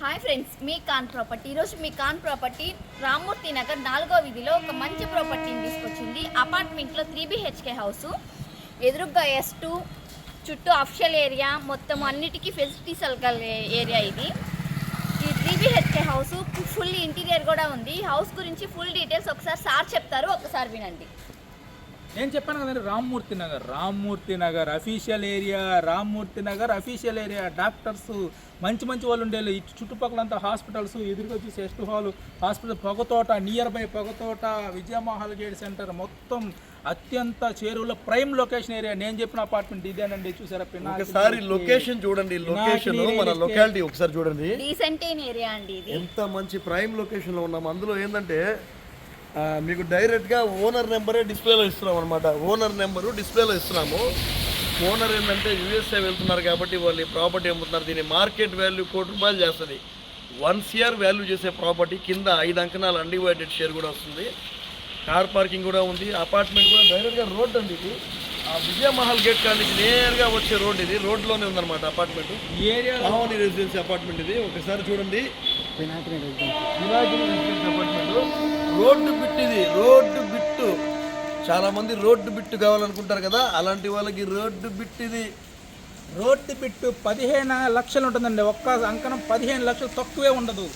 Hi friends మీ కాన్ property. ఈరోజు మీ కాన్ ప్రాపర్టీ రామ్మూర్తి నగర్ నాలుగో వీధిలో ఒక మంచి ప్రాపర్టీని తీసుకొచ్చింది. అపార్ట్మెంట్లో త్రీ బిహెచ్కే హౌస్. ఎదురుగ్గా ఎస్ టూ చుట్టూ అఫిషియల్ ఏరియా మొత్తం అన్నిటికీ ఫెసిలిటీస్ కల ఏరియా ఇది. ఈ three BHK house full interior కూడా ఉంది. ఈ హౌస్ గురించి ఫుల్ డీటెయిల్స్ ఒకసారి సార్ చెప్తారు. ఒకసారి వినండి. నేను చెప్పాను కదండి Rammurthy Nagar. Rammurthy Nagar official area Rammurthy Nagar official area doctors మంచి మంచి వాళ్ళు ఉండేది ఇటు చుట్టుపక్కలంతా హాస్పిటల్స్ ఎదురుగా చూసి ఎస్ట్ hall hospital Pogathota nearby Pogathota Vijayamahal gate centre మొత్తం అత్యంత చేరువలో ప్రైమ్ లొకేషన్ ఏరియా. నేను చెప్పిన అపార్ట్మెంట్ ఇదేనండి చూసారా? పినాకిని ఒకసారి లొకేషన్ చూడండి లొకేషన్ మన లొకాలిటీ ఒకసారి చూడండి. డీసెంట్ ఏరియా అండి ఇది. ఎంత మంచి ప్రైమ్ లొకేషన్లో ఉన్నాం. అందులో ఏంటంటే మీకు డైరెక్ట్గా ఓనర్ నెంబరే డిస్ప్లేలో ఇస్తున్నాం అనమాట ఓనర్ నెంబరు డిస్ప్లేలో ఇస్తున్నాము. ఓనర్ ఏంటంటే యూఎస్ఏ వెళ్తున్నారు కాబట్టి వాళ్ళు ఈ ప్రాపర్టీ అమ్ముతున్నారు. దీని మార్కెట్ వాల్యూ కోటి రూపాయలు చేస్తుంది. వన్ సిఆర్ వాల్యూ చేసే ప్రాపర్టీ కింద ఐదు అంకణాలు అన్డివైడెడ్ షేర్ కూడా వస్తుంది. కార్ పార్కింగ్ కూడా ఉంది. అపార్ట్మెంట్ కూడా డైరెక్ట్గా రోడ్ అండి ఇది. ఆ విజయమహల్ గేట్ కాడ నుంచి నేరుగా వచ్చే రోడ్ ఇది. రోడ్లోనే ఉందన్నమాట apartment area Pavani residency apartment ఇది. ఒకసారి చూడండి. అపార్ట్మెంట్ రోడ్డు బిట్ ఇది రోడ్డు బిట్టు. చాలా మంది రోడ్డు బిట్టు కావాలనుకుంటారు కదా అలాంటి వాళ్ళకి రోడ్డు బిట్ ఇది. రోడ్డు బిట్టు పదిహేను లక్షలు ఉంటుందండి ఒక్క అంకణం పదిహేను లక్షలు తక్కువే ఉండదు.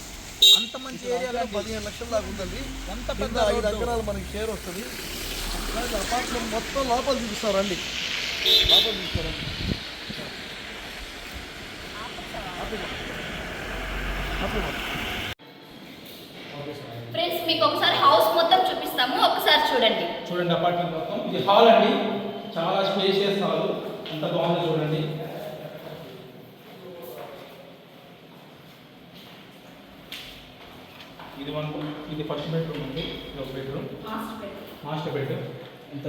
అంత మంచి ఏరియాలో పదిహేను లక్షల దాకా ఉందండి. ఎంత పెద్ద ఐదు. ఎకరాలు మనకి షేర్ వస్తుంది. అపార్ట్మెంట్ మొత్తం లోపల చూపిస్తారండి లోపల చూపిస్తారండి మీకు ఒకసారి హౌస్ మొత్తం చూపిస్తాము. ఒకసారి చూడండి. చూడండి అపార్ట్మెంట్ మొత్తం. ఇది హాల్ అండి. చాలా స్పేషియస్ హాల్ ఎంత బాగుంది చూడండి. ఇది వన్ ఇది ఫస్ట్ బెడ్రూమ్ అండి. ఇది ఒక బెడ్రూమ్ మాస్టర్ బెడ్ ఎంత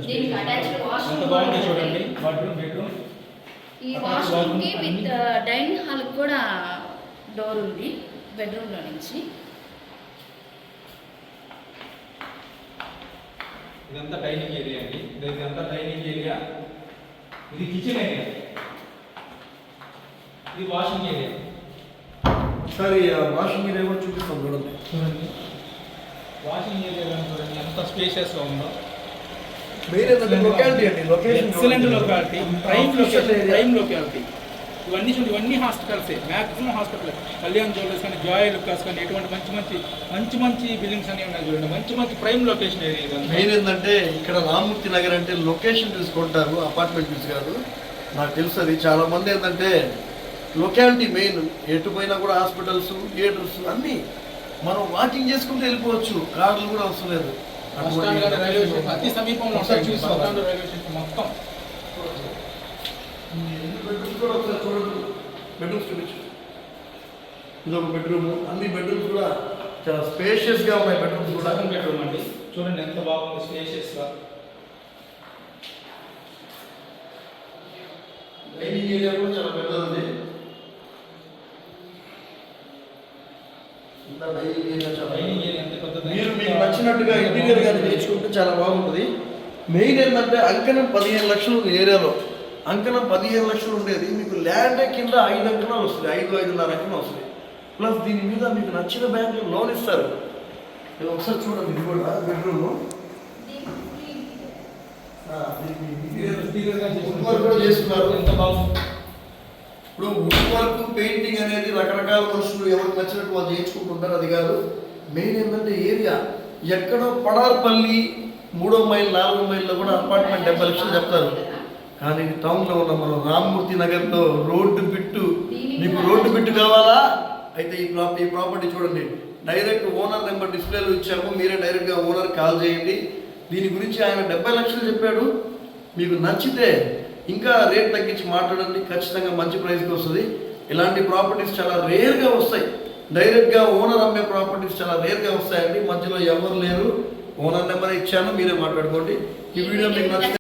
ఎంత బాగుంది చూడండి. బెడ్రూమ్ బెడ్రూమ్ ఈ Attached వాష్రూమ్కి bathroom విత్ డైనింగ్ హాల్ కూడా డోర్ ఉంది. బెడ్రూమ్లో నుంచి. ఇదంతా డైనింగ్ ఏరియా అండి. ఇది ఇదంతా డైనింగ్ ఏరియా ఇది కిచెన్ ఏరియా ఇది వాషింగ్ ఏరియా ఒకసారి వాషింగ్ ఏరియా కూడా చూపిస్తాం చూడండి. చూడండి. వాషింగ్ ఏరియా చూడండి. ఎంత స్పేషియస్గా ఉందో. ఏంటంటే లొకాలిటీ అండి. Location excellent locality prime location. Prime locality ఇవన్నీ చూడండి ఇవన్నీ హాస్పిటల్సే మ్యాక్సిమం హాస్పిటల్ కళ్యాణ్ జ్యువెలర్స్ కానీ జాయ్ లుకాస్ కానీ ఎటువంటి మంచి మంచి మంచి మంచి బిల్డింగ్స్ అన్ని ఉన్నాయి చూడండి. మంచి మంచి ప్రైమ్ లొకేషన్ ఏరియా మెయిన్ ఏంటంటే ఇక్కడ రామూర్తి నగర్ అంటే లొకేషన్ చూసుకుంటారు అపార్ట్మెంట్ చూసి కాదు. నాకు తెలుసు అది. చాలా మంది ఏంటంటే లొకాలిటీ మెయిన్ ఎటు పోయినా కూడా హాస్పిటల్స్ థియేటర్స్ అన్నీ మనం వాకింగ్ చేసుకుంటూ వెళ్ళిపోవచ్చు. కార్లు కూడా అవసరం లేదు. అతి సమీపంలో మొత్తం బెడ్రూమ్స్ కూడా ఒకసారి చూడండి బెడ్రూమ్స్ చూపించు ఇది ఒక బెడ్రూమ్ అన్ని బెడ్రూమ్స్ కూడా చాలా స్పేషియస్గా ఉన్నాయి బెడ్రూమ్స్ కూడా. సెకండ్ బెడ్రూమ్ అండి. చూడండి ఎంత బాగుంది స్పేషియస్గా. డైనింగ్ ఏరియా కూడా చాలా పెద్దది. మీరు మీకు నచ్చినట్టుగా ఇంటీరియర్ గాని నేర్చుకుంటే చాలా బాగుంటుంది. మెయిన్ ఏంటంటే అంకణం పదిహేను లక్షలు ఉంది ఏరియాలో. అంకణం పదిహేను లక్షలు ఉండేది. మీకు ల్యాండ్ కింద ఐదు అంకణాలు వస్తుంది ఐదు ఐదున్నర అంకణం వస్తుంది ప్లస్ దీని మీద మీకు నచ్చిన బ్యాంకులో లోన్ ఇస్తారు. ఇది ఒకసారి చూడండి ఇది కూడా బెడ్రూమ్ వర్క్ కూడా చేస్తున్నారు. ఎంత బాగుంది. ఇప్పుడు వుడ్ వర్క్ పెయింటింగ్ అనేది రకరకాల మనుషులు ఎవరికి నచ్చినట్టు వాళ్ళు చేయించుకుంటుంటారు అది కాదు. మెయిన్ ఏంటంటే ఏరియా ఎక్కడో పడార్పల్లి మూడో మైల్ నాలుగో మైల్లో కూడా అపార్ట్మెంట్ డెబ్బై లక్షలు చెప్తారు. కానీ టౌన్లో ఉన్న మనం రామ్మూర్తి నగర్లో రోడ్డు బిట్టు. మీకు రోడ్డు బిట్టు కావాలా? అయితే ఈ ప్రా ఈ ప్రాపర్టీ చూడండి. డైరెక్ట్ ఓనర్ నెంబర్ డిస్ప్లేలో ఇచ్చాము. మీరే డైరెక్ట్గా ఓనర్ కాల్ చేయండి. దీని గురించి ఆయన డెబ్బై లక్షలు చెప్పాడు. మీకు నచ్చితే ఇంకా రేట్ తగ్గించి మాట్లాడండి. ఖచ్చితంగా మంచి ప్రైస్కి వస్తుంది. ఇలాంటి ప్రాపర్టీస్ చాలా రేర్గా వస్తాయి. డైరెక్ట్గా ఓనర్ అమ్మే ప్రాపర్టీస్ చాలా రేర్గా వస్తాయండి. మధ్యలో ఎవరు లేరు. ఓనర్ నెంబర్ ఇచ్చాను. మీరే మాట్లాడుకోండి. ఈ వీడియో మీకు నచ్చితే